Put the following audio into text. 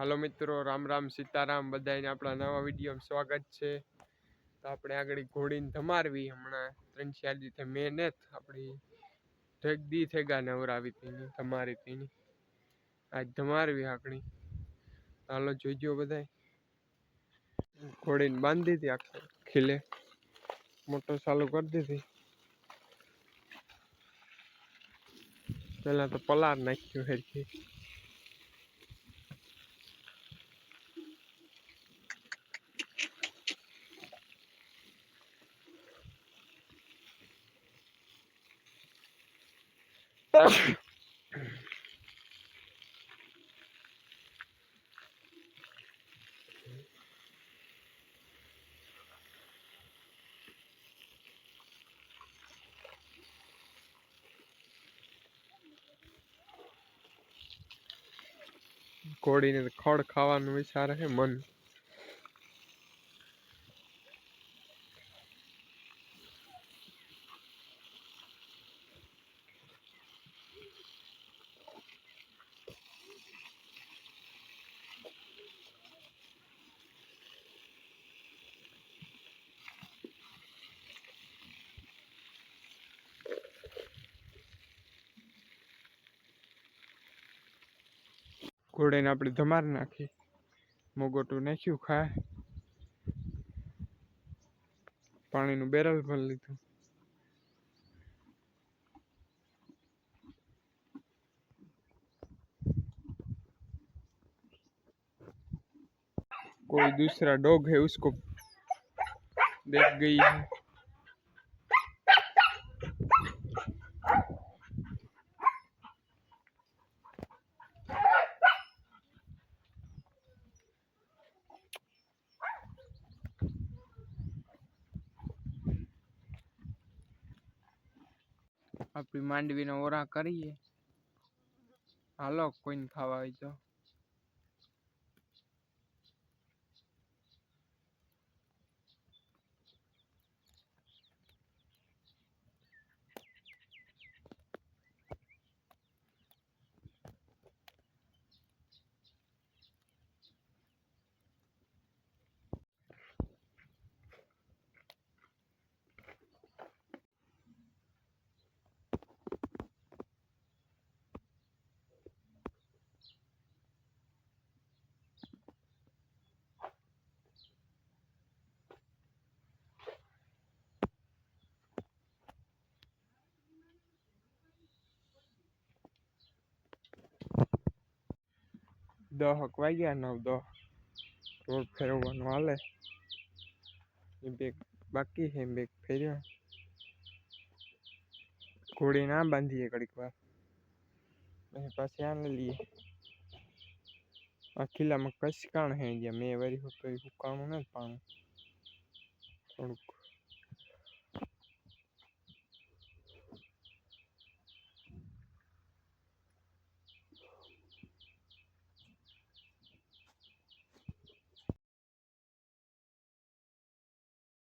હાલો મિત્રો, રામ રામ, સીતારામ બધાને આપણા નવા વિડીયોમાં સ્વાગત છે. તો આપણે આગળ ઘોડીને ધમારવી હમણાં. ત્રણ ચાર દિવસે મેં ને આપણી ઠેક દી થેગા નવરાવી તીની, ધમારી તીની. આજ ધમારવી આકડી હાલો જોઈજો બધાય. ઘોડીને બાંધી હતી આખે ખીલે. મોટર ચાલુ કરી દીધી પહેલાં તો પલાર નાખ્યું હેરખી ઘોડીને તો ખડ ખાવાનું વિચારે છે મન ઘોડીને આપણે ધમાર નાખી મોગોટું નાખ્યું ખાય પાણીનું બેરલ ભરી લીધું कोई दूसरा डॉग है उसको देख गई है આપણી માંડવીનો ઓરા કરીએ. હાલો કોઈને ખાવા હોય તો દહક વાગ્યા નવ દહ રોડ ફેરવવાનું હાલે એ બેગ બાકી છે બેગ ફેર્યો ઘોડી ના બાંધીએ ઘડીક વાર પછી પાછી આને લઈએ આ કિલ્લામાં કસકાણ હે ગયા મેં વરી તો હુકાણું નથી પાણું થોડુંક